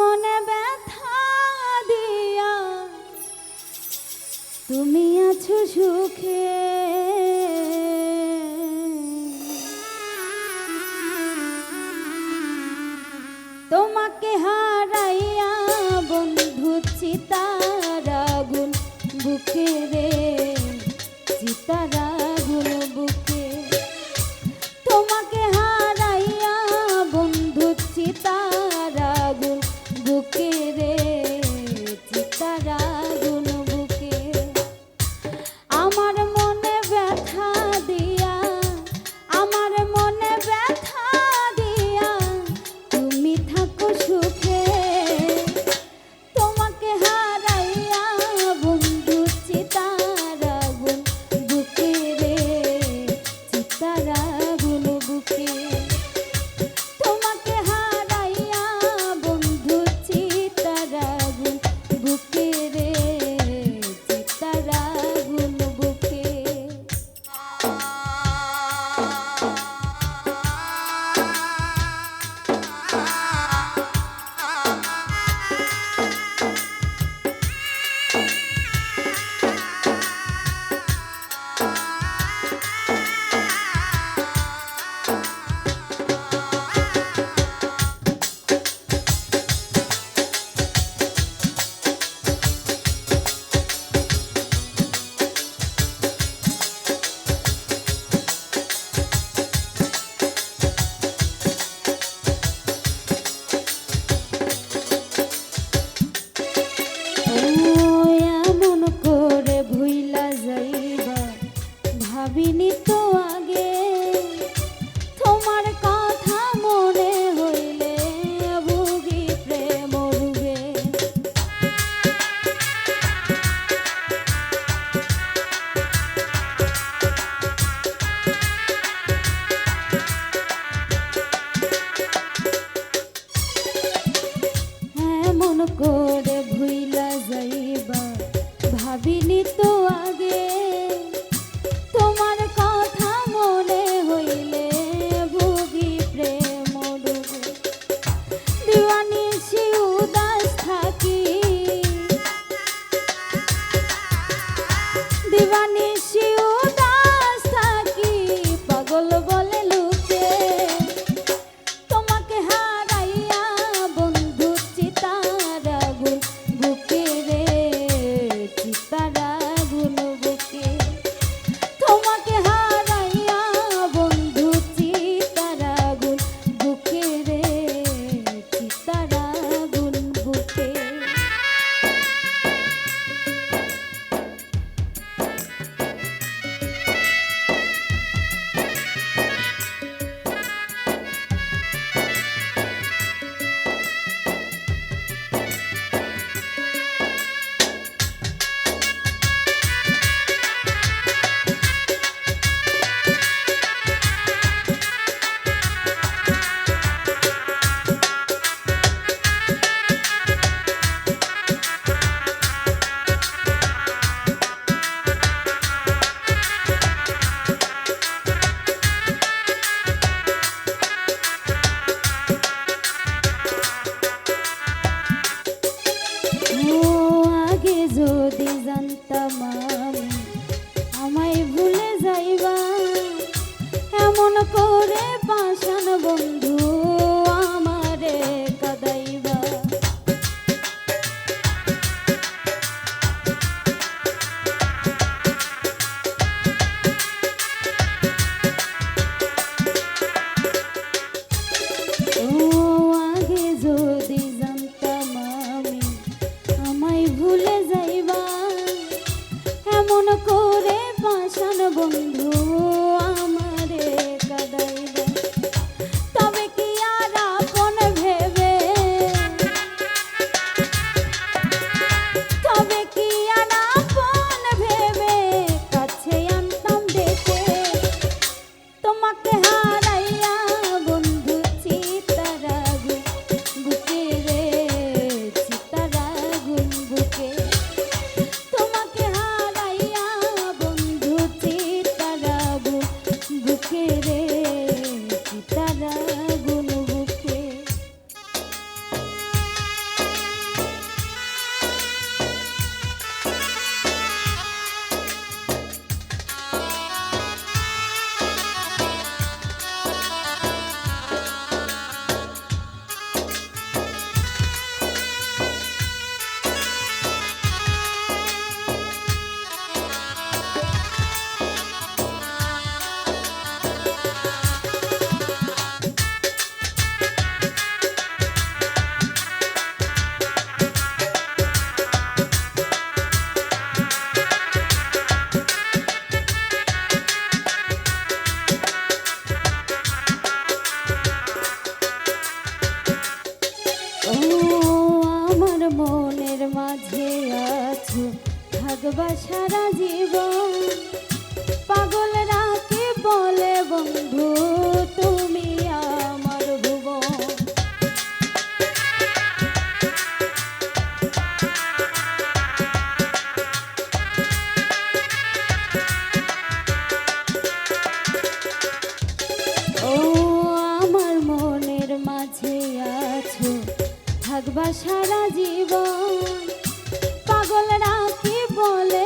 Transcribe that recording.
মনে ব্যথা দিয়া তুমি আছো সুখে। তোমাকে হারাইয়া বন্ধু চিতারা গুণ বুকে রে করে পাশান বন্ধু। মাঝে আছে থাকবা সারা জীবন। পাগলরা কি বলে বন্ধু তুমি আমার ভুবন? ও আমার মনের মাঝে আছো থাকবা সারা জীবন। পাগল রাখি বলে